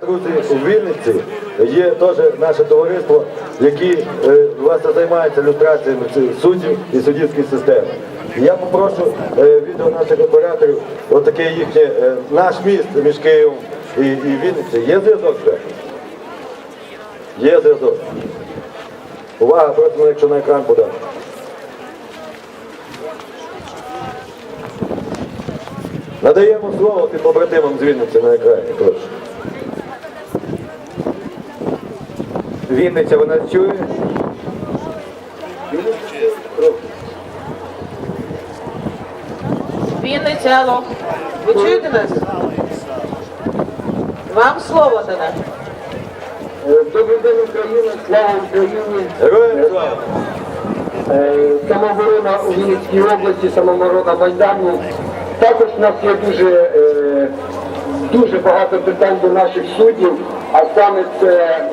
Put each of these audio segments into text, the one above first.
Друзі, у Вінниці є теж наше товариство, які е, власне займаються люстраціями суддів і суддівської системи. Я попрошу е, відео наших операторів, отаке їхнє е, наш міст між Києвом і, і Вінницею. Є зв'язок вже? Є зв'язок. Увага, просимо, якщо на екран подати. Надаємо слово тим побратимам з Вінниці на екрані. Прошу. Вінниця, вона чує? Вінниця, алло. Ви чуєте нас? Вам слово дане. Добрий день, Україна, слава Україні. Героям слава! Е, Самооборона у Вінницькій області, самооборона Майдану. Також в нас є дуже, е, дуже багато питань до наших суддів, а саме це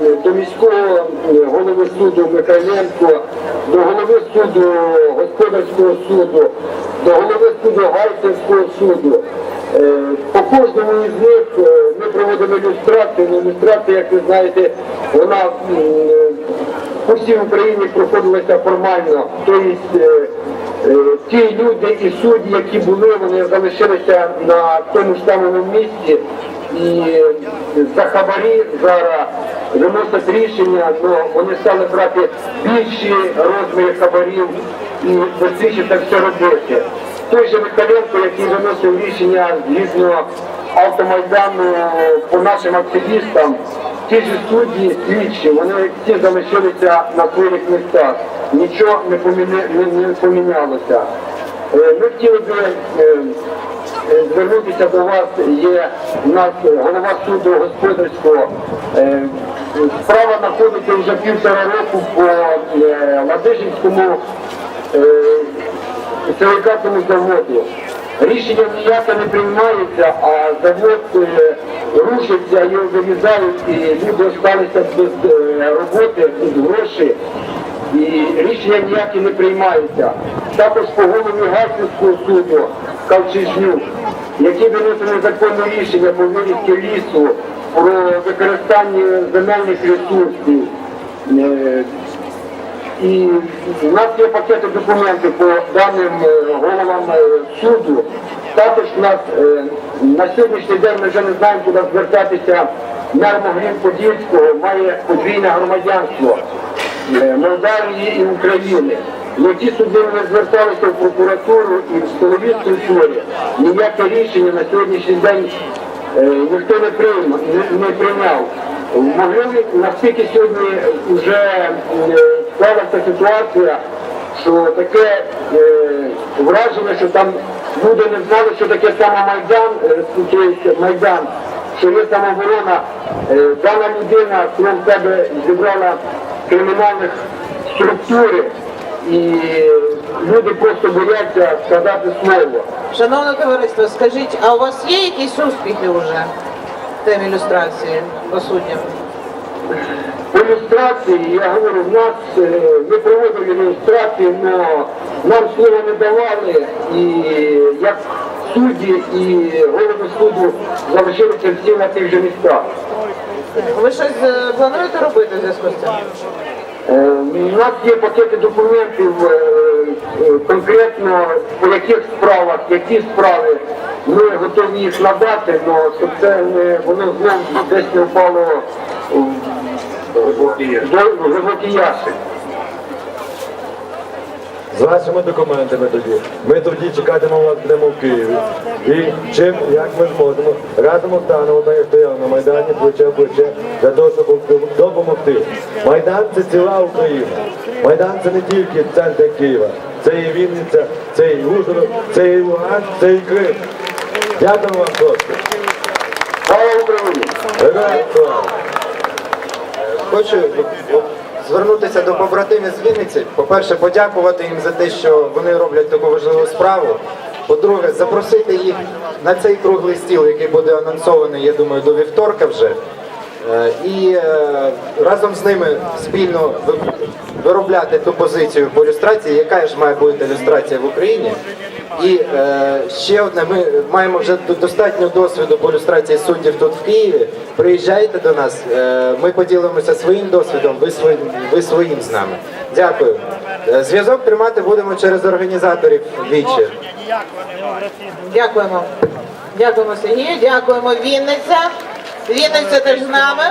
е, до міського е, голови суду Михайленко, до голови суду господарського суду, до голови суду Гайсинського суду. Е, По кожному із них е, ми проводимо ілюстрацію. Ілюстрація, як ви знаєте, вона е, по всій Україні проходилося формально. Тобто е, е, ті люди і судді, які були, вони залишилися на тому ж самому місці. І е, за хабарі зараз виносять рішення, але вони стали брати більші розміри хабарів і це все робити. Той же Михайленко, який виносив рішення згідно автомайдану по нашим активістам, ті ж судді, слідчі, вони всі залишилися на своїх місцях. Нічого не, поміня... не, помінялося. Е, Ми хотіли би е, е, звернутися до вас. Є у нас голова суду господарського. Справа знаходиться вже півтора року по Ладижинському силикатному заводу. Рішення ніяке не приймається, а завод рушиться, його вирізають, і люди залишилися без роботи, без грошей. І рішення ніякі не приймаються. Також по голові Гасівського суду Кавчижнюк, який виносив незаконне рішення по вирізці лісу про використання земельних ресурсів. Е, і у нас є пакети документів по даним е, головам е, суду. Також нас на сьогоднішній день ми вже не знаємо, куди звертатися. Мер Могилів Подільського має подвійне громадянство Молдавії і України. Ті суди не зверталися в прокуратуру і в столовій структурі. Ніяке рішення на сьогоднішній день е, ніхто не прийняв, не, прийняв. В Могилі наскільки сьогодні вже е, склалася ситуація, що таке е, враження, що там люди не знали, що таке саме Майдан, е, Майдан, що є самооборона. Е, дана людина крім себе зібрала кримінальних структури і люди просто бояться сказати слово. Шановне товариство, скажіть, а у вас є якісь успіхи вже в темі ілюстрації по суддям? По ілюстрації, я говорю, в нас е, ми проводили ілюстрації, але нам слова не давали, і як судді і голови суду залишилися всі на тих же місцях. Ви щось е, плануєте робити в зв'язку з цим? Е, У нас є пакети документів е, е, конкретно по яких справах, які справи ми готові їх надати, але щоб це не воно знову десь не впало в глибокий ящик. З вашими документами тоді. Ми тоді чекатимемо вас будемо в Києві. І чим, як ми зможемо, разом станемо, так як стояли на Майдані, плече в плече, для того, щоб допомогти. Майдан це ціла Україна. Майдан це не тільки центр Києва. Це і Вінниця, це і Ужгород, це і Луганськ, це і Крим. Дякую вам, хлопці. Слава Україні! Героям слава! Хочу звернутися до побратимів з Вінниці. По-перше, подякувати їм за те, що вони роблять таку важливу справу. По-друге, запросити їх на цей круглий стіл, який буде анонсований, я думаю, до вівторка вже. Е, І е, разом з ними спільно виробляти ту позицію по ілюстрації, яка ж має бути ілюстрація в Україні. І е, ще одне, ми маємо вже до- достатньо досвіду по люстрації суддів тут в Києві. Приїжджайте до нас, е, ми поділимося своїм досвідом, ви своїм, ви своїм з нами. Дякую. Е, Зв'язок тримати будемо через організаторів вічі. Дякуємо. Дякуємо Сергію, дякуємо Вінниця. Вінниця теж з нами.